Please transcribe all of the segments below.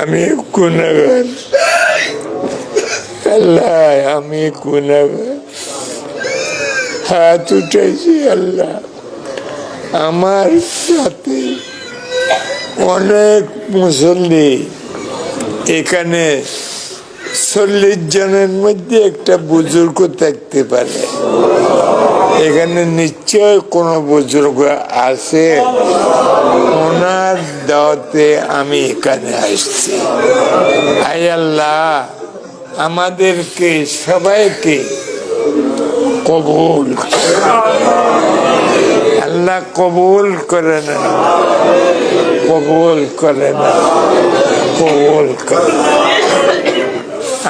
আমি গুণাগার। আল্লাহ আমি গুণাগার। হাত উঠেছি আল্লাহ। আমার সাথে অনেক মুসল্লি এখানে চল্লিশ জনের মধ্যে একটা বুজুর্গ থাকতে পারে। এখানে নিশ্চয় কোনো বুজুর্গ আছে। ওনার দাওয়াতে আমি এখানে আসছি। আল্লাহ, আমাদেরকে, সবাইকে কবুল। আল্লাহ কবুল করে না কবুল করে না কবুল করে।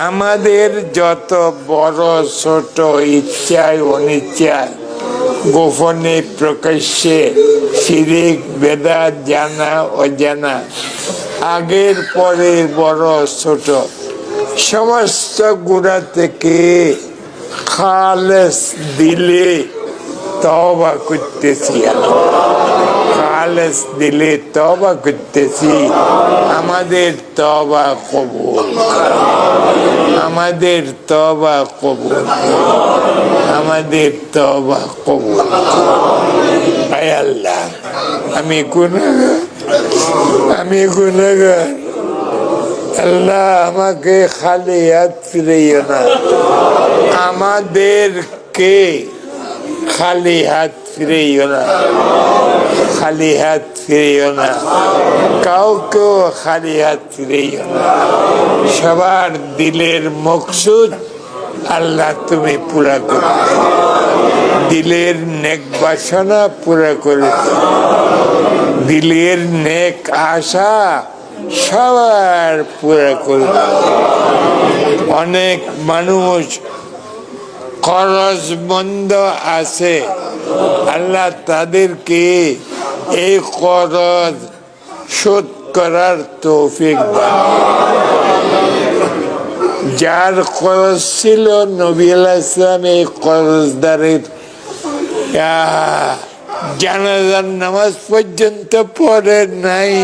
আমাদের যত বড়, ছোট ইচ্ছায়, অনিচ্ছায় গোপনে প্রকাশ্যে শিরিক, বেদা, জানা, অজানা, আগের পরে বড়, ছোট, সমস্ত গুণা থেকে খালেস দিলে তবা করতেছি খালেস দিলে তবা করতেছি আমাদের তবা কবুল। আমাদের তবা কবুল। আমাদের তবা কবুল। আয় আল্লাহ, আমি গুণাগার আমি গুণাগার আল্লাহ আমাকে খালি হাত ফিরাইও না আমাদেরকে খালি হাত ফিরাইও না। খালি হাত ফিরাইও না। কাউকেও খালি হাত ফিরাইও না। সবার দিলের মকসুদ আল্লাহ তুমি পুরা করো। দিলের নেক বাসনা পুরা করে। দিলের নেক আশা সবার পুরা করে। অনেক মানুষ খরচ বন্ধ আছে। আল্লাহ তাদেরকে এই খরচ শোধ করার তৌফিক যার খরচ ছিল নবী আলাইহিস ইসলাম এই খরচদারের জানাজার নামাজ পর্যন্ত পড়ে নাই।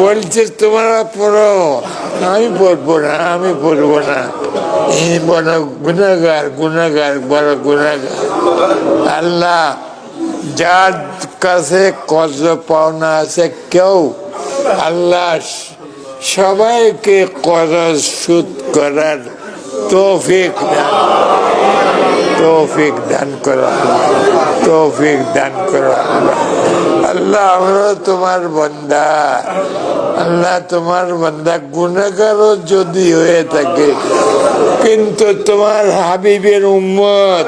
বলছে, তোমরা পড়ো। আমি পড়ব না, আমি পড়ব না। এই বড় গুণাগার গুণাগার, বড় গুণাগার। আল্লাহ, যার কাছে কর্জ পাওনা আছে কেউ, আল্লাহ সবাইকে করজ সুদ করার তৌফিক দান। তৌফিক দান করো তৌফিক দান করো আল্লাহ, আমরা তোমার বন্দা। আল্লাহ, তোমার বন্দা গুণাগারও যদি হয়ে থাকে, কিন্তু তোমার হাবিবের উম্মত,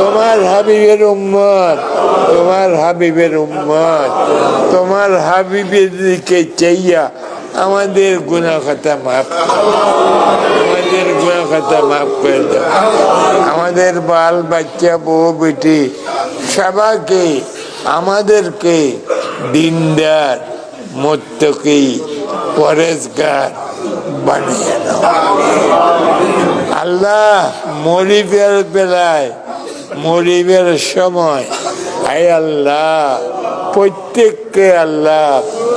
তোমার হাবিবের উম্মত, তোমার হাবিবের উম্মত, তোমার হাবিবের দিকে চাইয়া আমাদের গুণা খাতা মাফ আমাদের গুণা খাতা মাফ করে দাও আমাদের বাল, বাচ্চা, বউ, বেটি, সবাইকে, আমাদেরকে দিনদার, মত্তকি পরেশগার বানিয়ে দাও। আল্লাহ মরিবের বেলায়, মরিবের সময়, আয় আল্লাহ, প্রত্যেককে আল্লাহ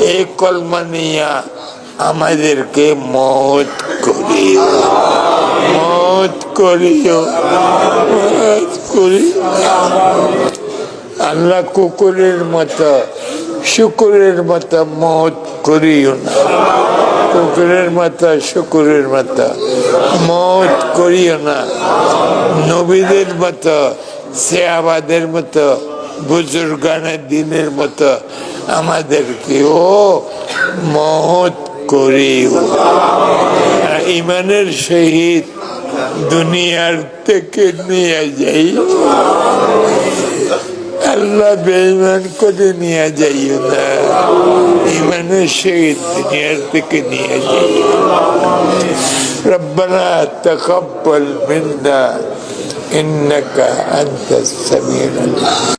এই কলমা নিয়া আমাদেরকে মত করিও। মত করিও, মত করি আল্লাহ কুকুরের মতো, শুকুরের মতো মত করিও না। কুকুরের মতো, শুকুরের মতো মত করিও না। নবীদের মতো সেয়াবাদের মতো বুজুর্গানের দিনের মতো আমাদেরকেও মহৎ করিও ইমানের সহিত দুনিয়ার থেকে নিয়ে যাই আল্লাহ বেইমান করে নিয়ে যাইও না মানুষই দুনিয়ার থেকে নিয়ে যাই ربنا تقبل منا إنك أنت السميع العليم